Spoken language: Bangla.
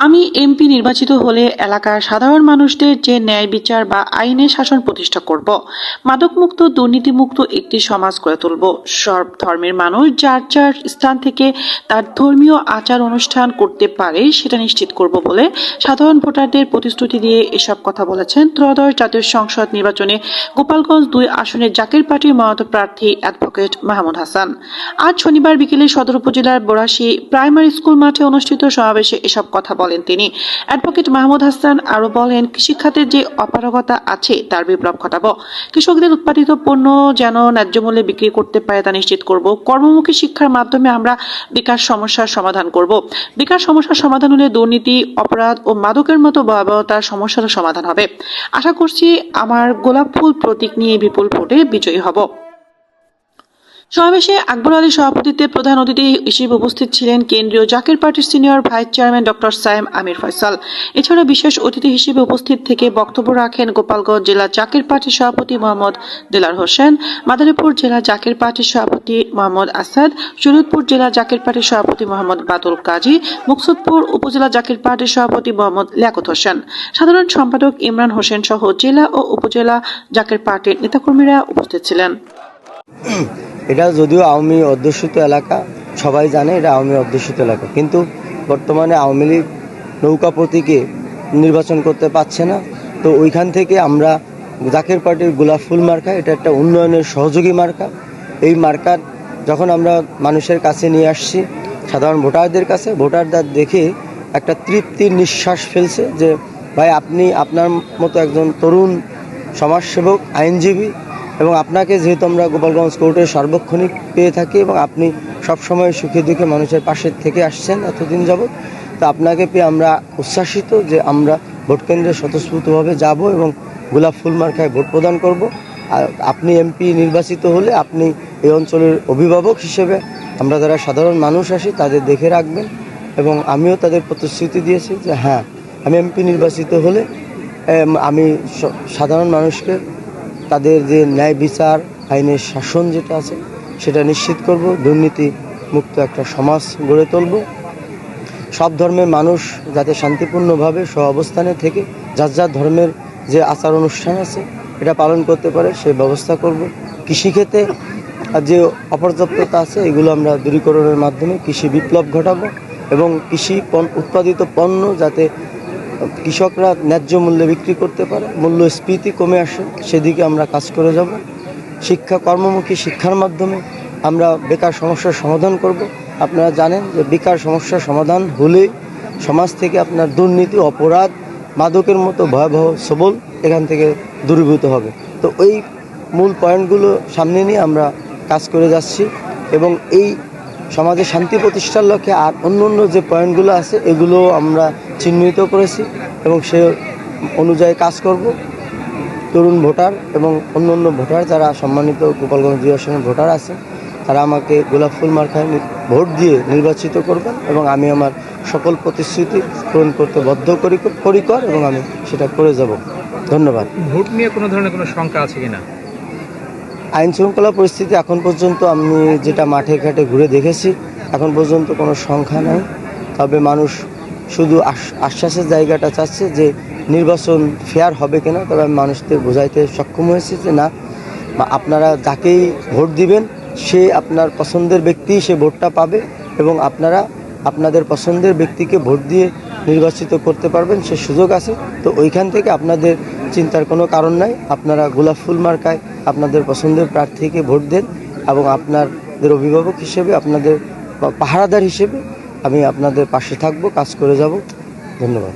আমি এমপি নির্বাচিত হলে এলাকার সাধারণ মানুষদের যে ন্যায় বিচার বা আইনের শাসন প্রতিষ্ঠা করব, মাদকমুক্ত, দুর্নীতিমুক্ত একটি সমাজ গড়ে তুলব। সব ধর্মের মানুষ যার যার স্থান থেকে তার ধর্মীয় আচার অনুষ্ঠান করতে পারে সেটা নিশ্চিত করব বলে সাধারণ ভোটারদের প্রতিশ্রুতি দিয়ে এসব কথা বলেছেন ত্রয়োদশ জাতীয় সংসদ নির্বাচনে গোপালগঞ্জ দুই আসনের জাকের পার্টির মনোনীত প্রার্থী অ্যাডভোকেট মাহমুদ হাসান। আজ শনিবার বিকেলে সদর উপজেলার বোরাশি প্রাইমারি স্কুল মাঠে অনুষ্ঠিত সমাবেশে এসব কথা বলেন। তিনি। অ্যাডভোকেট মাহমুদ হাসান আরও বলেন, কৃষিখাতের যে অপারগতা আছে, তার বিপ্লব ঘটাবো। কৃষকদের উৎপাদিত পণ্য যেন ন্যায্য মূল্যে বিক্রি করতে পারে, তা নিশ্চিত করব। কর্মমুখী শিক্ষার মাধ্যমে আমরা বেকার সমস্যার সমাধান করব। বেকার সমস্যার সমাধান হলে দুর্নীতি, অপরাধ ও মাদকের মতো ভয়াবহতার সমস্যার সমাধান হবে। আশা করছি আমার গোলাপ ফুল প্রতীক নিয়ে বিপুল ভোটে বিজয়ী হব। সমাবেশে আকবর আলী সভাপতিত্বে প্রধান অতিথি হিসেবে উপস্থিত ছিলেন কেন্দ্রীয় জাকির পার্টির senior vice chairman doctor Sayem Amir Faisal. এছাড়া বিশেষ অতিথি হিসেবে উপস্থিত থেকে বক্তব্য রাখেন গোপালগঞ্জ জেলা জাকির পার্টির সভাপতি মোহাম্মদ দিলার হোসেন, মাদারীপুর জেলা জাকির পার্টির সভাপতি মোহাম্মদ আসাদ শরীয়তপুর জেলা জাকির পার্টির সভাপতি মোহাম্মদ বাদুল কাজী, মুকসুদপুর উপজেলা জাকির পার্টির সভাপতি মোহাম্মদ লিয়াকত হোসেন। সাধারণ সম্পাদক ইমরান হোসেন সহ জেলা ও উপজেলা জাকির পার্টির নেতাকর্মীরা উপস্থিত ছিলেন। এটা যদিও আওয়ামী অধ্যুষিত এলাকা, সবাই জানে এটা আওয়ামী অধ্যুষিত এলাকা। কিন্তু বর্তমানে আওয়ামী লীগ নৌকা প্রতীকে নির্বাচন করতে পারছে না। তো ওইখান থেকে আমরা জাকের পার্টির গোলাপ ফুল মার্কা, এটা একটা উন্নয়নের সহযোগী মার্কা। এই মার্কার যখন আমরা মানুষের কাছে নিয়ে আসছি, সাধারণ ভোটারদের কাছে ভোটারদের দেখে একটা তৃপ্তির নিঃশ্বাস ফেলছে যে, ভাই, আপনি আপনার মতো একজন তরুণ সমাজসেবক, আইনজীবী এবং আপনাকে যেহেতু আমরা গোপালগঞ্জ কোর্টের সার্বক্ষণিক পেয়ে থাকি এবং আপনি সবসময় সুখে দুঃখে মানুষের পাশে থেকে আসছেন এতদিন যাবৎ, তো আপনাকে পেয়ে আমরা উচ্ছ্বাসিত যে আমরা ভোট কেন্দ্রে স্বতঃস্ফূর্তভাবে যাব এবং গোলাপ ফুল মার্কায় ভোট প্রদান করব। আর আপনি এমপি নির্বাচিত হলে আপনি এই অঞ্চলের অভিভাবক হিসেবে আমরা যারা সাধারণ মানুষ আসি তাদের দেখে রাখবেন এবং আমিও তাদের প্রতিশ্রুতি দিয়েছি যে হ্যাঁ আমি এমপি নির্বাচিত হলে আমি সাধারণ মানুষকে তাদের যে ন্যায় বিচার, আইনের শাসন যেটা আছে, সেটা নিশ্চিত করব দুর্নীতি মুক্ত একটা সমাজ গড়ে তুলব। সব ধর্মের মানুষ যাতে শান্তিপূর্ণভাবে সহ অবস্থানে থেকে, যার যার ধর্মের যে আচার অনুষ্ঠান আছে, এটা পালন করতে পারে, সে ব্যবস্থা করব। কৃষিক্ষেত্রে যে অপর্যাপ্ততা আছে, এগুলো আমরা দূরীকরণের মাধ্যমে কৃষি বিপ্লব ঘটাবো এবং কৃষি উৎপাদিত পণ্য যাতে কৃষকরা ন্যায্য মূল্যে বিক্রি করতে পারে, মূল্যস্ফীতি কমে আসে, সেদিকে আমরা কাজ করে যাব। শিক্ষা কর্মমুখী শিক্ষার মাধ্যমে আমরা বেকার সমস্যার সমাধান করব। আপনারা জানেন যে বেকার সমস্যার সমাধান হলে সমাজ থেকে আপনার দুর্নীতি, অপরাধ, মাদকের মতো ভয়াবহ সবল এখান থেকে দূরীভূত হবে। তো ওই মূল পয়েন্টগুলো সামনে নিয়ে আমরা কাজ করে যাচ্ছি এবং এই সমাজে শান্তি প্রতিষ্ঠার লক্ষ্যে আর অন্য অন্য যে পয়েন্টগুলো আছে, এগুলো আমরা চিহ্নিত করেছি এবং সে অনুযায়ী কাজ করব। তরুণ ভোটার এবং অন্য অন্য ভোটার যারা সম্মানিত গোপালগঞ্জ দুই ভোটার আছে তারা আমাকে গোলাপ ফুল মার্কায় নি- ভোট দিয়ে নির্বাচিত করবেন এবং আমি আমার সকল প্রতিশ্রুতি পূরণ করতে বদ্ধ করি পরিকর এবং আমি সেটা করে যাব। ধন্যবাদ। ভোট নিয়ে কোনো ধরনের কোনো শঙ্কা আছে কিনা? আইন শৃঙ্খলা পরিস্থিতি এখন পর্যন্ত আমি যেটা মাঠে ঘাটে ঘুরে দেখেছি, এখন পর্যন্ত কোনো সংখ্যা নাই। তবে মানুষ শুধু আশ্বাসের জায়গাটা চাচ্ছে যে নির্বাচন ফেয়ার হবে কিনা, তবে আমি মানুষদের বোঝাইতে সক্ষম হয়েছি যে না আপনারা যাকেই ভোট দিবেন, সে আপনার পছন্দের ব্যক্তি সে ভোটটা পাবে এবং আপনারা আপনাদের পছন্দের ব্যক্তিকে ভোট দিয়ে নির্বাচিত করতে পারবেন, সে সুযোগ আছে। তো ওইখান থেকে আপনাদের চিন্তার কোনো কারণ নাই। আপনারা গোলাপ ফুল মার্কায় আপনাদের পছন্দের প্রার্থীকে ভোট দেন এবং আপনাদের অভিভাবক হিসেবে, আপনাদের পাহারাদার হিসেবে আমি আপনাদের পাশে থাকব, কাজ করে যাব। ধন্যবাদ।